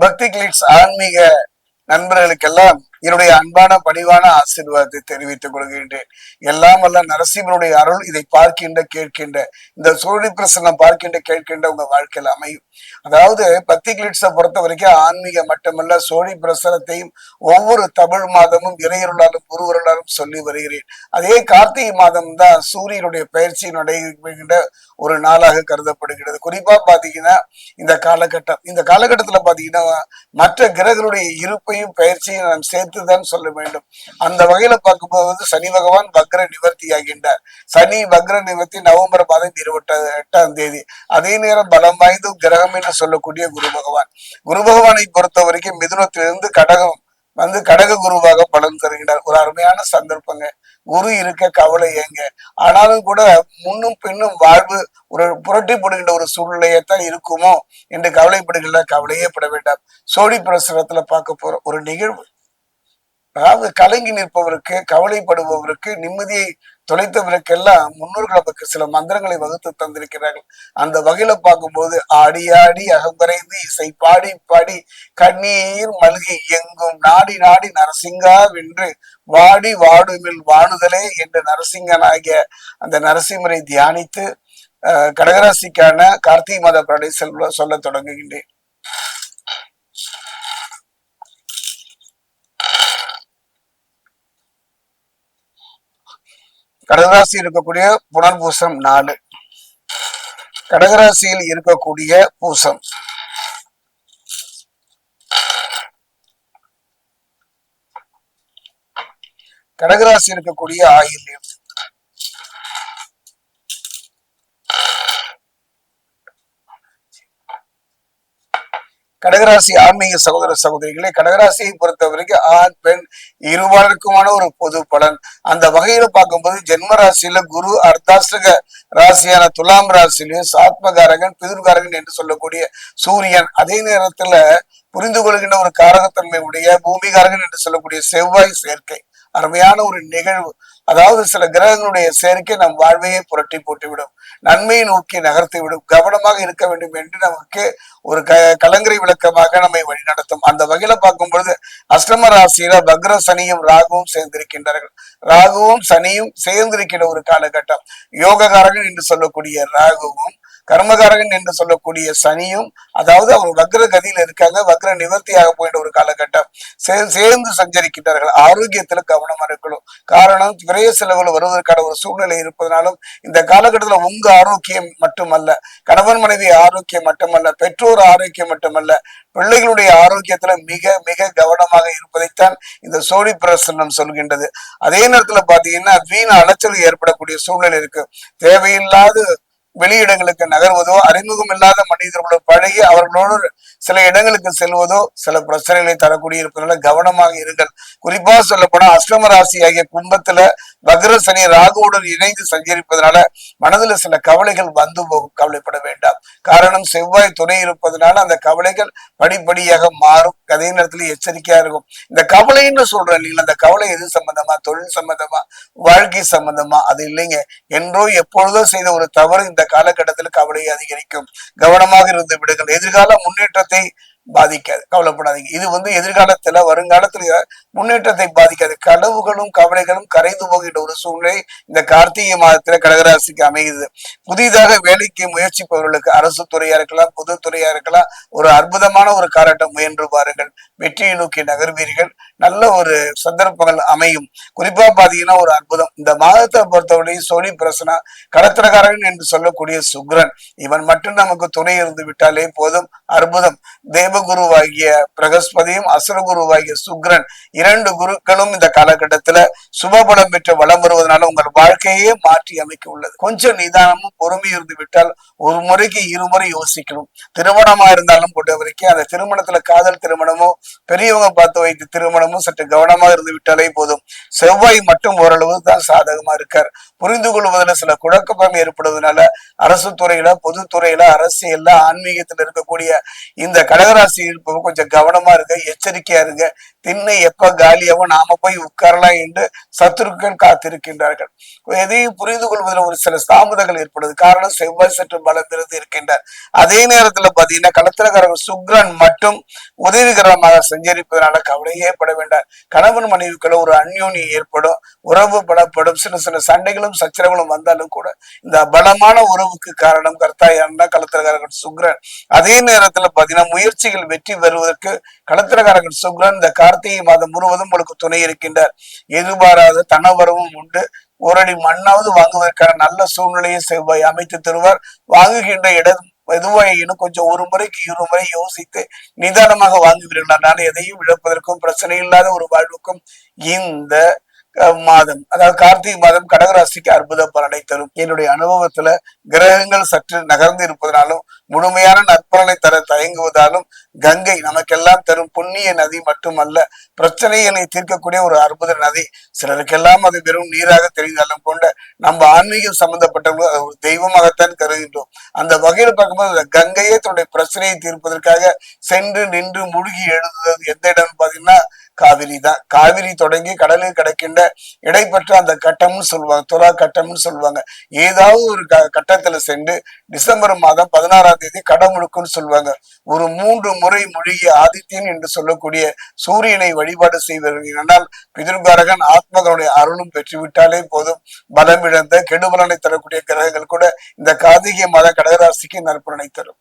பக்தி கிளிட்ஸ் ஆன்மீக நண்பர்களுக்கெல்லாம் என்னுடைய அன்பான பணிவான ஆசீர்வாதத்தை தெரிவித்துக் கொள்கின்றேன். எல்லாம் வல்ல நரசிம்மனுடைய அருள் இதை பார்க்கின்ற கேட்கின்ற இந்த சூழி பிரசனம் பார்க்கின்ற கேட்கின்ற உங்க வாழ்க்கையில் அமையும். அதாவது பக்தி கிளிட்ஸை பொறுத்த வரைக்கும் ஆன்மீகம் மட்டுமல்ல சோழி பிரசனத்தையும் ஒவ்வொரு தமிழ் மாதமும் இறையருளாலும் குருவருளாலும் சொல்லி வருகிறேன். அதே கார்த்திகை மாதம் தான் சூரியனுடைய பயிற்சி நடைபெறுகின்ற ஒரு நாளாக கருதப்படுகிறது. குறிப்பா பாத்தீங்கன்னா இந்த காலகட்டம். இந்த காலகட்டத்துல பாத்தீங்கன்னா மற்ற கிரகங்களுடைய இருப்பையும் பயிற்சியும் நாம் சேர்த்துதான் சொல்ல வேண்டும். அந்த வகையில பார்க்கும்போது வந்து சனி பகவான் வக்ர நிவர்த்தி ஆகின்றார். சனி வக்ர நிவர்த்தி நவம்பர் மாதம் இருபத்தி எட்டாம் தேதி. அதே நேரம் பலம் வாய்ந்த கிரகம் என்று சொல்லக்கூடிய குரு பகவான். குரு பகவானை பொறுத்த வரைக்கும் மிதுனத்திலிருந்து கடகம் வந்து கடக குருவாக பலன் தருகின்றார் ஒரு அருமையான சந்தர்ப்பங்க. குரு இருக்க கவலை ஏங்க. ஆனாலும் கூட முன்னும் பின்னும் வாழ்வு ஒரு புரட்டி போடுகின்ற ஒரு சூழ்நிலையத்தான் இருக்குமோ என்று கவலைப்படுகின்ற கவலையே பட வேண்டாம். சோழி பிரசுரத்துல பார்க்க போற ஒரு நிகழ்வு அதாவது கலங்கி நிற்பவருக்கு கவலைப்படுபவருக்கு நிம்மதியை தொலைத்தவருக்கெல்லாம் முன்னோர்கள் நமக்கு சில மந்திரங்களை வகுத்து தந்திருக்கிறார்கள். அந்த வகையில பார்க்கும்போது ஆடி ஆடி அகம்பரைந்து இசை பாடி பாடி கண்ணீர் மல்கி எங்கும் நாடி நாடி நரசிங்கா வென்று வாடி வாடுமில் வாணுதலே என்று நரசிங்கனாகிய அந்த நரசிம்மரை தியானித்து அஹ், கடகராசிக்கான கார்த்திகை மாத படை செல்வ சொல்ல தொடங்குகின்றேன். கடகராசி இருக்கக்கூடிய புனர்பூசம் நாலு. கடகராசியில் இருக்கக்கூடிய பூசம். கடகராசி இருக்கக்கூடிய ஆயில்யம் கடகராசி ஆன்மீக சகோதர சகோதரிகளே கடகராசியை பொறுத்த வரைக்கும் ஆண் பெண் இருபாலருக்குமான ஒரு பொது பலன். அந்த வகையில பார்க்கும்போது ஜென்ம ராசியில குரு அர்த்தாஷ்டக ராசியான துலாம் ராசியிலையும் சாத்மகாரகன் பிதுர்காரகன் என்று சொல்லக்கூடிய சூரியன். அதே நேரத்துல புரிந்து கொள்கின்ற ஒரு காரகத்தன்மை உடைய பூமிகாரகன் என்று சொல்லக்கூடிய செவ்வாய் சேர்க்கை. அருமையான ஒரு நிகழ்வு. அதாவது சில கிரகங்களுடைய சேர்க்கை நம் வாழ்வையே புரட்டி போட்டுவிடும். நன்மையை நோக்கி நகர்த்தி விடும் கவனமாக இருக்க வேண்டும் என்று நமக்கு ஒரு க கலங்கரை விளக்கமாக நம்மை வழிநடத்தும். அந்த வகையில பார்க்கும் பொழுது அஷ்டம ராசியில பக்ர சனியும் ராகுவும் சேர்ந்திருக்கின்றார்கள். ராகுவும் சனியும் சேர்ந்திருக்கிற ஒரு காலகட்டம். யோககாரகன் என்று சொல்லக்கூடிய ராகுவும் கர்மகாரகன் என்று சொல்லக்கூடிய சனியும் அதாவது அவர் வக்ர கதியில் இருக்காங்க வக்ர நிவர்த்தியாக போயிட்ட ஒரு காலகட்டம். சேர்ந்து சஞ்சரிக்கின்றார்கள். ஆரோக்கியத்துல கவனமா இருக்கணும். காரணம் விரைய செலவுகள் வருவதற்கான ஒரு சூழ்நிலை இருப்பதனாலும் இந்த காலகட்டத்துல உங்க ஆரோக்கியம் மட்டுமல்ல கணவன் மனைவி ஆரோக்கியம் மட்டுமல்ல பெற்றோர் ஆரோக்கியம் மட்டுமல்ல பிள்ளைகளுடைய ஆரோக்கியத்துல மிக மிக கவனமாக இருப்பதைத்தான் இந்த சோழி பிரசன்னம் சொல்கின்றது. அதே நேரத்துல பாத்தீங்கன்னா வீண் அலைச்சல் ஏற்படக்கூடிய சூழ்நிலை இருக்கு. தேவையில்லாத வெளியிடங்களுக்கு நகர்வதோ அறிமுகம் இல்லாத மனிதர்களோடு பழகி அவர்களோடு சில இடங்களுக்கு செல்வதோ சில பிரச்சனைகளை தரக்கூடிய இருப்பதனால கவனமாக இருங்கள். குறிப்பா சொல்ல அஷ்டம ராசி ஆகிய கும்பத்துல வக்ர சனி ராகுவுடன் இணைந்து சஞ்சரிப்பதனால மனதுல சில கவலைகள் வந்து போகும். கவலைப்பட வேண்டாம். காரணம் செவ்வாய் துணை இருப்பதனால அந்த கவலைகள் படிப்படியாக மாறும். அதே நேரத்துல எச்சரிக்கையா இருக்கும். இந்த கவலைன்னு சொல்றேன் இல்லைங்களா? அந்த கவலை எது சம்பந்தமா? தொழில் சம்பந்தமா? வாழ்க்கை சம்பந்தமா? அது இல்லைங்க. என்றோ எப்பொழுதோ செய்த ஒரு தவறு இந்த காலகட்டத்தில் கவலையை அதிகரிக்கும். கவனமாக இருந்து விடுங்கள். எதிர்கால முன்னேற்றத்தை பாதிக்காது. கவலைப்படாதீங்க. இது வந்து எதிர்காலத்துல வருங்காலத்துல முன்னேற்றத்தை பாதிக்காது. கனவுகளும் கவலைகளும் கரைந்து போகின்ற ஒரு சூழ்நிலை இந்த கார்த்திகை மாதத்துல கடகராசிக்கு அமையுது புதிதாக வேலைக்கு முயற்சிப்பவர்களுக்கு அரசு துறையா இருக்கலாம் பொது துறையா இருக்கலாம் ஒரு அற்புதமான ஒரு காலட்டம் முயன்று பாருங்கள். வெற்றியை நோக்கி நகர்வீர்கள். நல்ல ஒரு சந்தர்ப்பங்கள் அமையும். குறிப்பா பாத்தீங்கன்னா ஒரு அற்புதம். இந்த மாதத்தை பொறுத்தவரை சோனி பிரசனா கடத்திரக்காரன் என்று சொல்லக்கூடிய சுக்ரன். இவன் மட்டும் நமக்கு துணை இருந்து விட்டாலே போதும். அற்புதம். தேவ குருவாகிய பிரகஸ்பதியும் அசுரகுருவாகிய சுக்ரன் இரண்டு குருக்களும் இந்த காலகட்டத்துல சுபபலம் பெற்று வளம் வருவதனால உங்கள் வாழ்க்கையே மாற்றி அமைக்க உள்ளது. கொஞ்சம் நிதானமும் பொறுமை இருந்து விட்டால் ஒரு முறைக்கு இருமுறை யோசிக்கணும். திருமணமா இருந்தாலும் பொறுத்த வரைக்கும் அந்த திருமணத்துல காதல் திருமணமோ பெரியவங்க பார்த்து வைத்து திருமணமும் சற்று கவனமா இருந்து விட்டாலே போதும். செவ்வாய் மட்டும் ஓரளவு தான் சாதகமா இருக்கார். புரிந்து கொள்வதில் சில குழப்பம் ஏற்படுவதனால அரசு துறையில பொதுத்துறையில அரசியல்ல ஆன்மீகத்தில் இருக்கக்கூடிய இந்த கடகராசி இருப்பவங்க கொஞ்சம் கவனமா இருங்க எச்சரிக்கையா இருங்க. திண்ணை எப்ப காலியாவோ நாம போய் உட்காரலாம் என்று சத்துருக்கள் காத்திருக்கின்றார்கள். எதையும் புரிந்து கொள்வதில் ஒரு சில தாமதங்கள் ஏற்படுது காரணம் செவ்வாய் சற்று பலம் இருக்கின்றார். அதே நேரத்துல பாத்தீங்கன்னா களத்திரக்காரர்கள் சுக்ரன் மட்டும் உதவிகரமாக சஞ்சரிப்பதனால கவலையே பட வேண்டாம். கணவன் மனைவிக்குள்ள ஒரு அந்யோன்யம் ஏற்படும் உறவு பலப்படும் சின்ன சின்ன சண்டைகளும் சச்சரவுகளும் வந்தாலும் கூட இந்த பலமான உறவுக்கு காரணம் கர்த்தா யாருன்னா களத்திரக்காரர்கள் சுக்ரன். அதே நேரத்துல பாத்தீங்கன்னா முயற்சிகள் வெற்றி பெறுவதற்கு களத்திரக்காரர்கள் சுக்ரன் இந்த கார்த்திகை மாதம் முழுவதும் உங்களுக்கு துணை இருக்கின்றார். எதிர்பாராத தனவரவும் உண்டு. ஒரு அடி மண்ணாவது வாங்குவதற்கான நல்ல சூழ்நிலையை செவ்வாய் அமைத்து தருவார். வாங்குகின்ற இடம் எதுவாயினும் கொஞ்சம் ஒரு முறைக்கு இரு முறை யோசித்து நிதானமாக வாங்குவீர்கள். நான் எதையும் இழப்பதற்கும் பிரச்சனை இல்லாத ஒரு வாழ்வுக்கும் இந்த மாதம். அதாவது கார்த்திகை மாதம் கடகராசிக்கு அற்புத பலனை தரும். என்னுடைய அனுபவத்துல கிரகங்கள் சற்று நகர்ந்து இருப்பதனாலும் முழுமையான நற்பலனை தர தயங்குவதாலும் கங்கை நமக்கெல்லாம் தரும் புண்ணிய நதி மட்டுமல்ல பிரச்சனைகளை தீர்க்கக்கூடிய ஒரு அற்புத நதி. சிலருக்கெல்லாம் அது வெறும் நீராக தெரிந்தாலும் கொண்ட நம்ம ஆன்மீகம் சம்பந்தப்பட்டவர்கள் அதை ஒரு தெய்வமாகத்தான் கருதுகின்றோம். அந்த வகையில் பார்க்கும்போது அந்த கங்கையே தன்னுடைய பிரச்சனையை தீர்ப்பதற்காக சென்று நின்று முழுகி எழுதுவது எந்த இடம்னு பாத்தீங்கன்னா காவிரி தான். காவிரி தொடங்கி கடலில் கிடக்கின்ற இடைப்பட்ட அந்த கட்டம்னு சொல்லுவாங்க துறா கட்டம்னு சொல்லுவாங்க. ஏதாவது ஒரு க கட்டத்துல சென்று டிசம்பர் மாதம் பதினாறாம் தேதி கடமுழுக்குன்னு சொல்லுவாங்க. ஒரு மூன்று முறை மொழிய ஆதித்யன் என்று சொல்லக்கூடிய சூரியனை வழிபாடு செய்வார்கள் ஆனால் பிதிர்காரகன் ஆத்மகனுடைய அருளும் பெற்றுவிட்டாலே போதும். பலம் இழந்த கெடுபலனை தரக்கூடிய கிரகங்கள் கூட இந்த கார்த்திகை மாத கடகராசிக்கு நற்பலனை தரும்.